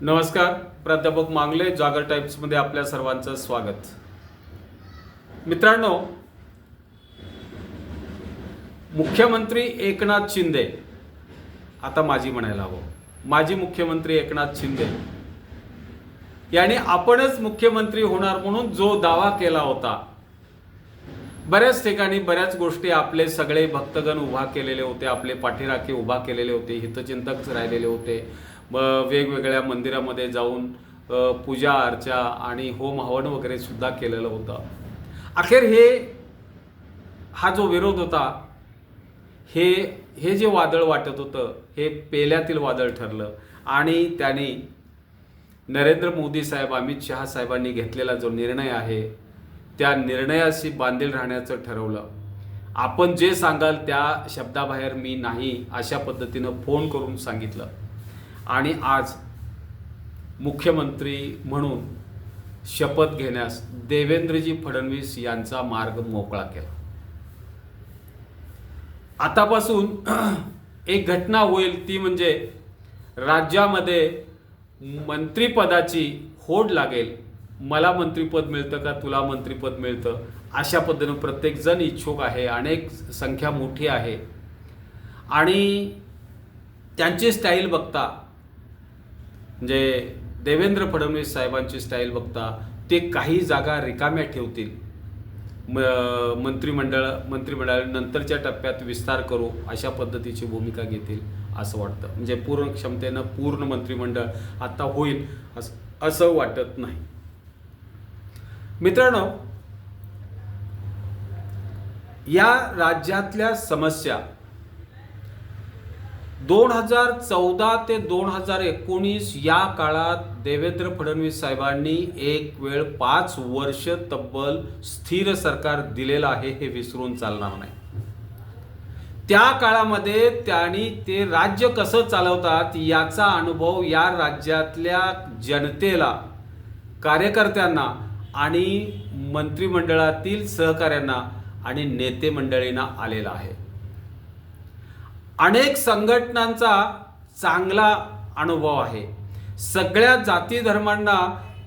नमस्कार प्राध्यापक मांगले जागर टाइम्समध्ये आपल्या सर्वांचं स्वागत. मित्रांनो मुख्यमंत्री एकनाथ शिंदे आता माझी म्हणायला हवं. माजी मुख्यमंत्री एकनाथ शिंदे यांनी आपणच मुख्यमंत्री होणार म्हणून जो दावा केला होता बऱ्याच ठिकाणी बऱ्याच गोष्टी आपले सगळे भक्तगण उभा केलेले होते आपले पाठीराखे उभा केलेले होते हितचिंतक राहिलेले होते. वेगवेगळ्या मंदिरामध्ये जाऊन पूजा अर्चा आणि होम हवन वगैरे सुद्धा केलेलं होतं. अखेर हे हा जो विरोध होता हे हे जे वादळ वाटत होतं हे पेल्यातील वादळ ठरलं आणि त्याने नरेंद्र मोदी साहेब अमित शहा साहेबांनी घेतलेला जो निर्णय आहे त्या निर्णयाशी बांधील राहण्याचं ठरवलं. आपण जे सांगाल त्या शब्दाबाहेर मी नाही अशा पद्धतीनं फोन करून सांगितलं. आणि आज मुख्यमंत्री म्हणून शपथ घेण्यास देवेंद्रजी फडणवीस यांचा मार्ग मोकळा केला. आतापासून एक घटना होईल ती म्हणजे राज्यामध्ये मंत्रिपदाची होड लागेल. मला मंत्रिपद मिळतं का? तुला मंत्रिपद मिळतं. अशा पद्धतीनं प्रत्येकजण इच्छुक आहे. अनेक संख्या मोठी आहे. आणि त्यांची स्टाईल बघता म्हणजे देवेंद्र फडणवीस साहेबांची स्टाईल बघता ते काही जागा रिकाम्या ठेवतील. म मंत्रिमंडळ मंत्रिमंडळानंतरच्या टप्प्यात विस्तार करू अशा पद्धतीची भूमिका घेतील असं वाटतं. म्हणजे पूर्ण क्षमतेनं पूर्ण मंत्रिमंडळ आता होईल असं असं वाटत नाही. मित्रांनो या राज्यातल्या समस्या दोन हजार चौदा ते दोन हजार एकोणीस या काळात देवेंद्र फडणवीस साहेबांनी एक वेळ पाच वर्ष तब्बल स्थिर सरकार दिलेलं आहे हे विसरून चालणार नाही. त्या काळामध्ये त्यांनी ते राज्य कसं चालवतात याचा अनुभव या राज्यातल्या जनतेला कार्यकर्त्यांना आणि मंत्रिमंडळातील सहकाऱ्यांना आणि नेते मंडळींना आलेला आहे. अनेक संघटनांचा चांगला अनुभव आहे. सगळ्या जाती धर्मांना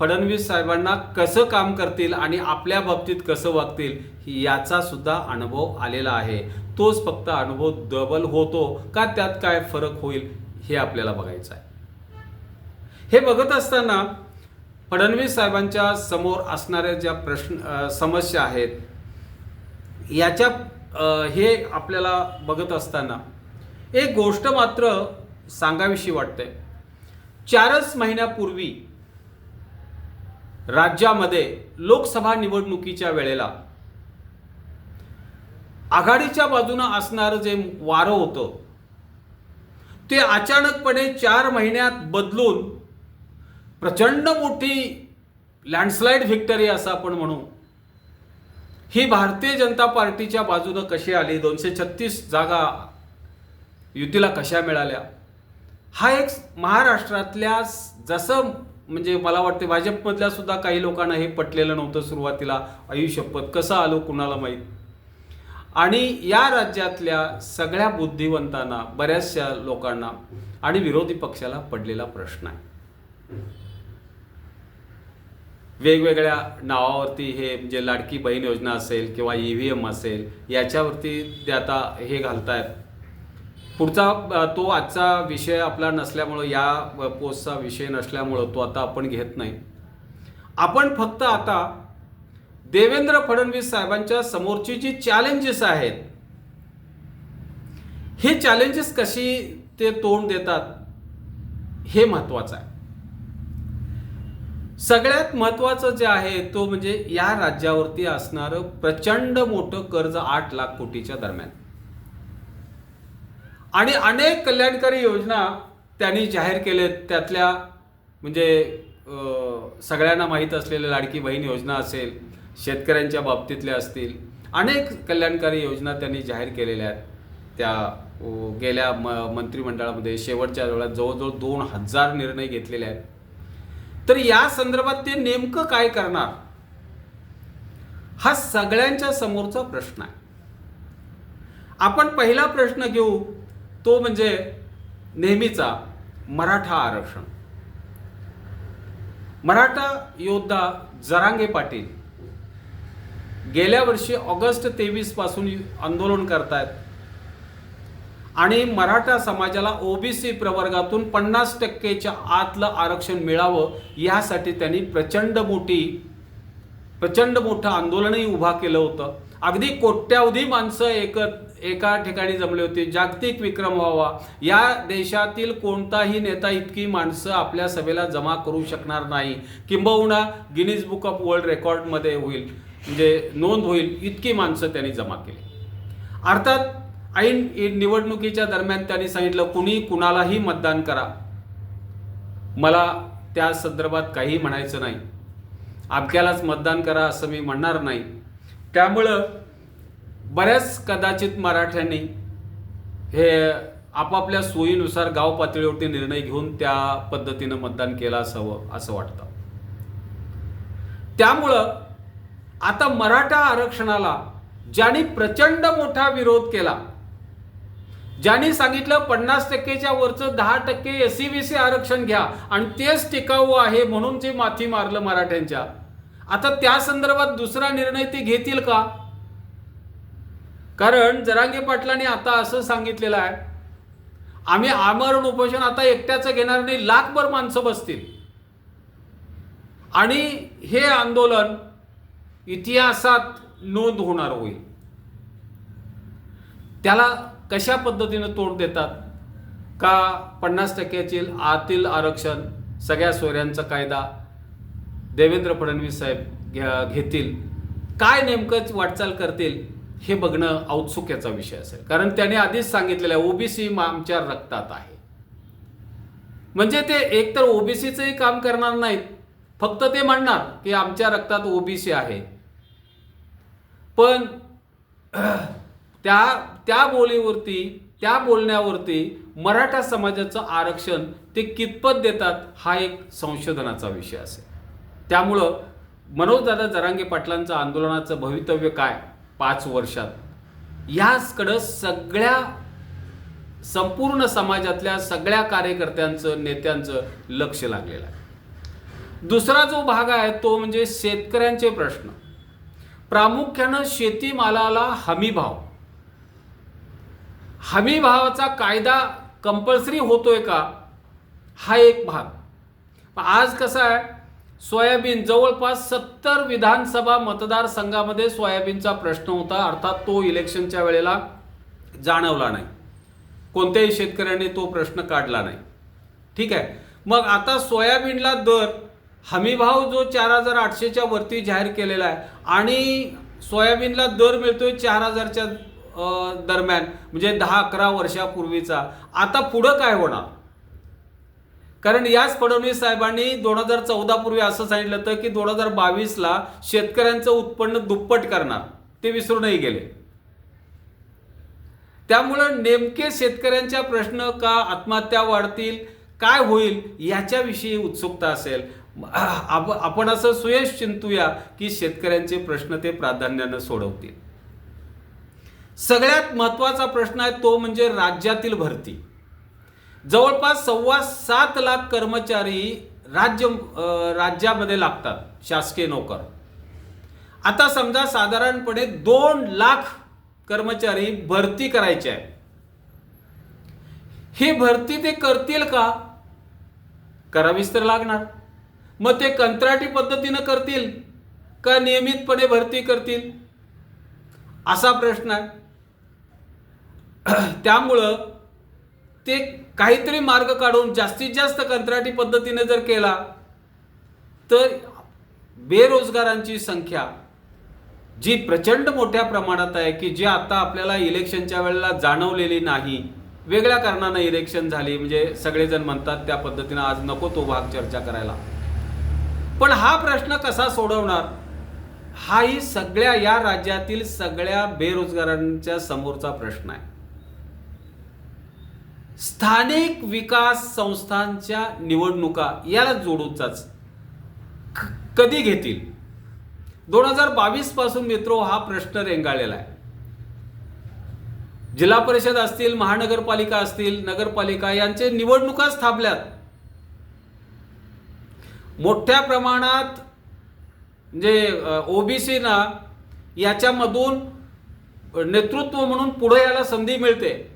फडणवीस साहेबांना कसं काम करतील आणि आपल्या बाबतीत कसं वागतील याचा सुद्धा अनुभव आलेला आहे. तोच फक्त अनुभव डबल होतो का त्यात काय फरक होईल हे आपल्याला बघायचं आहे. हे बघत असताना फडणवीस साहेबांच्या समोर असणाऱ्या ज्या प्रश्न समस्या आहेत याच्या हे आपल्याला बघत असताना एक गोष्ट मात्र सांगावीशी वाटते. चारच महिन्यापूर्वी राज्यामध्ये लोकसभा निवडणुकीच्या वेळेला आघाडीच्या बाजूनं असणारं जे वारं होतं ते अचानकपणे चार महिन्यात बदलून प्रचंड मोठी लँडस्लाईड व्हिक्टरी असं आपण म्हणू. ही भारतीय जनता पार्टीच्या बाजूनं कशी आली? दोनशे छत्तीस जागा युतीला कशा मिळाल्या? हा एक महाराष्ट्रातल्या जसं म्हणजे मला वाटते भाजपमधल्या सुद्धा काही लोकांना हे पटलेलं नव्हतं सुरुवातीला. आयुष्यपत कसं आलो कुणाला माहीत? आणि या राज्यातल्या सगळ्या बुद्धिवंतांना बऱ्याचशा लोकांना आणि विरोधी पक्षाला पडलेला प्रश्न आहे. वेगवेगळ्या नावावरती हे म्हणजे लाडकी बहीण योजना असेल किंवा ई व्ही एम असेल याच्यावरती ते आता हे घालतायत. पुढचा तो आजचा विषय आपला नसल्यामुळं या पोस्टचा विषय नसल्यामुळं तो आता आपण घेत नाही. आपण फक्त आता देवेंद्र फडणवीस साहेबांच्या समोरची जी चॅलेंजेस आहेत हे चॅलेंजेस कशी ते तोंड देतात हे महत्वाचं आहे. सगळ्यात महत्वाचं जे आहे तो म्हणजे या राज्यावरती असणारं प्रचंड मोठं कर्ज आठ लाख कोटीच्या दरम्यान. आणि अनेक कल्याणकारी योजना त्यांनी जाहीर केलेत. त्यातल्या म्हणजे सगळ्यांना माहीत असलेल्या लाडकी बहीण योजना असेल शेतकऱ्यांच्या बाबतीतल्या असतील अनेक कल्याणकारी योजना त्यांनी जाहीर केलेल्या आहेत. त्या गेल्या म मंत्रिमंडळामध्ये शेवटच्या वेळात जवळजवळ दोन हजार निर्णय घेतलेले आहेत. तर या संदर्भात ते नेमकं काय करणार? हा सगळ्यांच्या समोरचा प्रश्न आहे. आपण पहिला प्रश्न घेऊ. तो म्हणजे नेहमीचा मराठा आरक्षण. मराठा योद्धा जरांगे पाटील गेल्या वर्षी ऑगस्ट तेवीसपासून आंदोलन करतायत आणि मराठा समाजाला ओबीसी प्रवर्गातून पन्नास टक्केच्या आतलं आरक्षण मिळावं यासाठी त्यांनी प्रचंड मोठी प्रचंड मोठं आंदोलनही उभा केलं होतं. अगदी कोट्यावधी माणसं एक एका ठिकाणी जमले होते. जागतिक विक्रम व्हावा. या देशातील कोणताही नेता इतकी माणसं आपल्या सभेला जमा करू शकणार नाही. किंबहुना गिनीज बुक ऑफ वर्ल्ड रेकॉर्डमध्ये होईल. म्हणजे नोंद होईल इतकी माणसं त्यांनी जमा केली. अर्थात ऐन निवडणुकीच्या दरम्यान त्यांनी सांगितलं कुणी कुणालाही मतदान करा. मला त्या संदर्भात काही म्हणायचं नाही. आपल्यालाच मतदान करा असं मी म्हणणार नाही. त्यामुळं बऱ्याच कदाचित मराठ्यांनी हे आपापल्या सोयीनुसार गाव पातळीवरती निर्णय घेऊन त्या पद्धतीनं मतदान केलं असावं असं वाटतं. त्यामुळं आता मराठा आरक्षणाला ज्यांनी प्रचंड मोठा विरोध केला ज्यांनी सांगितलं पन्नास टक्केच्या वरचं दहा टक्के एस सी बी सी आरक्षण घ्या आणि तेच टिकाऊ आहे म्हणून जे माथी मारलं मराठ्यांच्या आता त्या संदर्भात दुसरा निर्णय ते घेतील का? कारण जरांगे पाटलांनी आता असं सांगितलेलं आहे आम्ही आमरण उपोषण आता एकट्याचं घेणार नाही लाखभर माणसं बसतील. आणि हे आंदोलन इतिहासात नोंद होणार होईल. त्याला कशा पद्धतीनं तोड देतात? का पन्नास टक्क्यातील आतील आरक्षण सगळ्या सोयऱ्यांचा कायदा देवेंद्र फडणवीस साहेब घ्या- घेतील. काय नेमकं वाटचाल करतील हे बघणं औत्सुक्याचा विषय असेल. कारण त्याने आधीच सांगितलेलं आहे ओबीसी आमच्या रक्तात आहे. म्हणजे ते एकतर ओबीसीचंही काम करणार नाहीत फक्त ते म्हणणार की आमच्या रक्तात ओबीसी आहे. पण त्या त्या बोलीवरती त्या बोलण्यावरती मराठा समाजाचं आरक्षण ते कितपत देतात हा एक संशोधनाचा विषय असेल. त्यामुळं मनोजदादा जरांगे पाटलांचं आंदोलनाचं भवितव्य काय पाच वर्षात? याचकडं सगळ्या संपूर्ण समाजातल्या सगळ्या कार्यकर्त्यांचं नेत्यांचं लक्ष लागलेलं आहे. दुसरा जो भाग आहे तो म्हणजे शेतकऱ्यांचे प्रश्न. प्रामुख्यानं शेतीमालाला हमीभाव. हमीभावाचा कायदा कंपल्सरी होतोय का? हा एक भाग. आज कसा आहे सोयाबीन जवळपास सत्तर विधानसभा मतदारसंघामध्ये सोयाबीनचा प्रश्न होता. अर्थात तो इलेक्शनच्या वेळेला जाणवला नाही. कोणत्याही शेतकऱ्याने तो प्रश्न काढला नाही. ठीक आहे? मग आता सोयाबीनला दर हमीभाव जो चार हजार आठशेच्या वरती जाहीर केलेला आहे आणि सोयाबीनला दर मिळतोय चार हजारच्या दरम्यान म्हणजे दहा अकरा वर्षापूर्वीचा. आता पुढं काय होणार? कारण याच फडणवीस साहेबांनी दोन हजार चौदा पूर्वी असं सांगितलं होतं की दोन हजार बावीसला शेतकऱ्यांचं उत्पन्न दुप्पट करणार. ते विसरूनही गेले. त्यामुळं नेमके शेतकऱ्यांच्या प्रश्न का आत्महत्या वाढतील काय होईल याच्याविषयी उत्सुकता असेल. आप- आपण असं सुयश चिंतूया की शेतकऱ्यांचे प्रश्न ते प्राधान्यानं सोडवतील. सगळ्यात महत्त्वाचा प्रश्न आहे तो म्हणजे राज्यातील भरती. जवळपास सव्वा सात लाख कर्मचारी राज्य राज्यामध्ये लागतात शासकीय नोकर. आता समजा साधारणपणे दोन लाख कर्मचारी भरती करायचे आहे ही भरती ते करतील का? करावीच तर लागणार. मग ते कंत्राटी पद्धतीनं करतील का नियमितपणे भरती करतील? असा प्रश्न आहे. त्यामुळं ते काहीतरी मार्ग काढून जास्तीत जास्त कंत्राटी पद्धतीने जर केला तर बेरोजगारांची संख्या जी प्रचंड मोठ्या प्रमाणात आहे की जी आता आपल्याला इलेक्शनच्या वेळेला जाणवलेली नाही. वेगळ्या कारणानं इलेक्शन झाली म्हणजे सगळेजण म्हणतात त्या पद्धतीनं आज नको तो भाग चर्चा करायला. पण हा प्रश्न कसा सोडवणार? हाही सगळ्या या राज्यातील सगळ्या बेरोजगारांच्या समोरचा प्रश्न आहे. स्थानिक विकास संस्थांच्या निवडणुका याला जोडूनचाच कधी घेतील? दोन हजार बावीसपासून मित्रो हा प्रश्न रेंगाळलेला आहे. जिल्हा परिषद असतील महानगरपालिका असतील नगरपालिका यांचे निवडणुकाच थांबल्यात. मोठ्या प्रमाणात म्हणजे ओबीसीना याच्यामधून नेतृत्व म्हणून पुढे यायला संधी मिळते.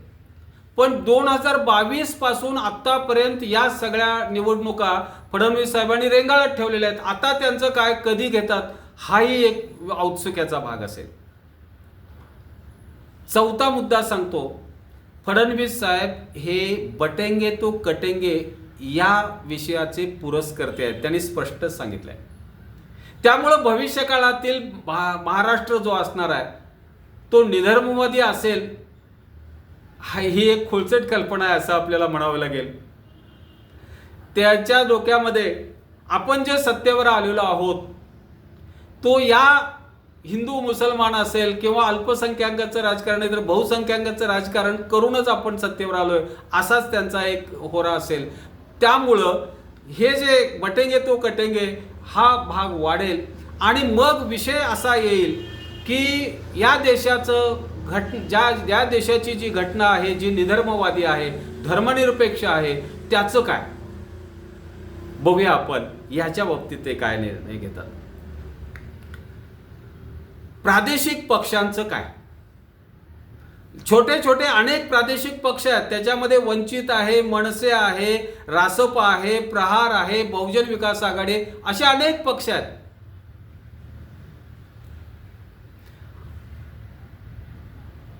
पण दोन हजार बावीसपासून आतापर्यंत या सगळ्या निवडणुका फडणवीस साहेबांनी रेंगाळत ठेवलेल्या आहेत. आता त्यांचं काय कधी घेतात हाही एक औत्सुक्याचा भाग असेल. चौथा मुद्दा सांगतो. फडणवीस साहेब हे बटेंगे तो कटेंगे या विषयाचे पुरस्कर्ते आहेत. त्यांनी स्पष्ट सांगितलंय. त्यामुळं भविष्यकाळातील महा- महाराष्ट्र जो असणार आहे तो निधर्मवादी असेल हा ही एक खोलचट कल्पना आहे असं आपल्याला म्हणावं लागेल. त्याच्या डोक्यामध्ये आपण जे सत्तेवर आलेलो आहोत तो या हिंदू मुसलमान असेल किंवा अल्पसंख्याकाचं राजकारण आहे तर बहुसंख्याकाचं राजकारण करूनच आपण सत्तेवर आलोय असाच त्यांचा एक होरा असेल. त्यामुळं हे जे बटेंगे तो कटेंगे हा भाग वाढेल. आणि मग विषय असा येईल की या देशाचं घट ज्या ज्या देशाची जी घटना आहे जी निधर्मवादी आहे धर्मनिरपेक्ष आहे त्याचं काय? बघूया आपण याच्या बाबतीत ते काय निर्णय घेतात. प्रादेशिक पक्षांचं काय? छोटे छोटे अनेक प्रादेशिक पक्ष आहेत. त्याच्यामध्ये वंचित आहे मनसे आहे रासप आहे प्रहार आहे बहुजन विकास आघाडी असे अनेक पक्ष आहेत.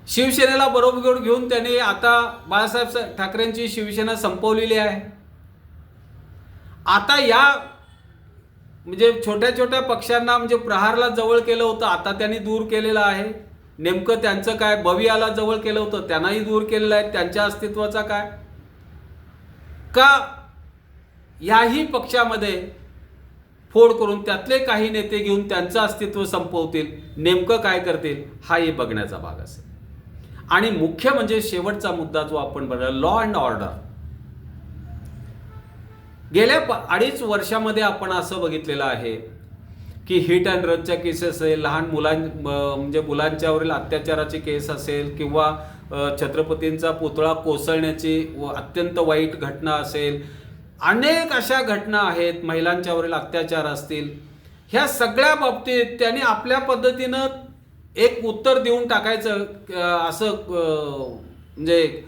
शिवसेनेला बरोबर घेऊन त्यांनी आता बाळासाहेब ठाकरेंची शिवसेना संपवलेली आहे. आता या म्हणजे छोट्या छोट्या पक्षांना म्हणजे प्रहारला जवळ केलं होतं आता त्यांनी दूर केलेलं आहे. नेमकं त्यांचं काय बवियाला जवळ केलं होतं त्यांनाही दूर केलेलं आहे. त्यांच्या अस्तित्वाचा काय? का याही पक्षामध्ये फोड करून त्यातले काही नेते घेऊन त्यांचं अस्तित्व संपवतील नेमकं काय करतील हाही बघण्याचा भाग असेल. आणि मुख्य म्हणजे शेवटचा मुद्दा जो आपण बघा लॉ अँड ऑर्डर गेल्या अडीच वर्षामध्ये आपण असं बघितलेलं आहे की हिट अँड रनच्या केसेस असेल लहान मुलां म्हणजे मुलांच्यावरील अत्याचाराची केस असेल किंवा छत्रपतींचा पुतळा कोसळण्याची व अत्यंत वाईट घटना असेल अनेक अशा घटना आहेत महिलांच्यावरील अत्याचार असतील. ह्या सगळ्या बाबतीत त्यांनी आपल्या पद्धतीनं एक उत्तर देऊन टाकायचं असं म्हणजे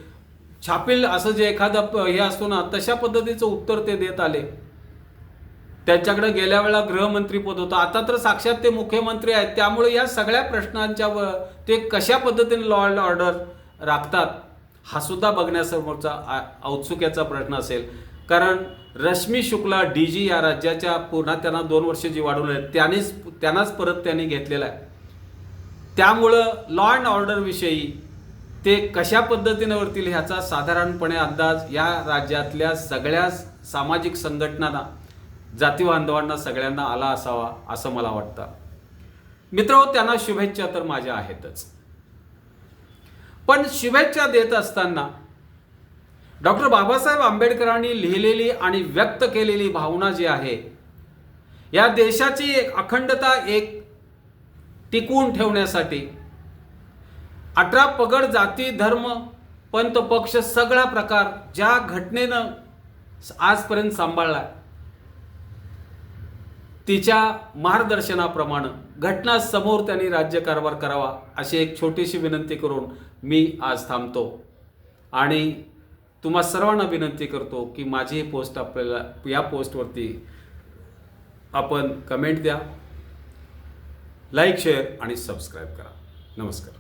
छापील असं जे एखादं प- हे असतो ना तशा पद्धतीचं उत्तर ते देत आले. त्यांच्याकडे गेल्या वेळा गृहमंत्री पद होतं. आता तर साक्षात ते मुख्यमंत्री आहेत. त्यामुळे या सगळ्या प्रश्नांच्या व ते कशा पद्धतीने लॉ अँड ऑर्डर राखतात हा सुद्धा बघण्यासमोरचा आ- औत्सुक्याचा प्रश्न असेल. कारण रश्मी शुक्ला डी जी या राज्याच्या पुन्हा त्यांना दोन वर्ष जी वाढवले आहेत त्यांनीच त्यांनाच परत त्यांनी घेतलेला आहे. त्यामुळं लॉ अँड ऑर्डरविषयी ते कशा पद्धतीने वरतील ह्याचा साधारणपणे अंदाज या राज्यातल्या सगळ्या सामाजिक संघटनांना जाती बांधवांना सगळ्यांना आला असावा असं मला वाटतं. मित्र त्यांना शुभेच्छा तर माझ्या आहेतच. पण शुभेच्छा देत असताना डॉक्टर बाबासाहेब आंबेडकरांनी लिहिलेली आणि व्यक्त केलेली भावना जी आहे या देशाची एक अखंडता एक टिकवून ठेवण्यासाठी. अठरा पगड जाती धर्म पंत पक्ष सगळा प्रकार ज्या घटनेनं आजपर्यंत सांभाळला तिच्या मार्गदर्शनाप्रमाणे घटना समोर त्यांनी राज्यकारभार करावा अशी एक छोटीशी विनंती करून मी आज थांबतो. आणि तुम्हा सर्वांना विनंती करतो की माझी पोस्ट आपल्याला या पोस्टवरती आपण कमेंट द्या. लाईक शेअर आणि सबस्क्राईब करा. नमस्कार.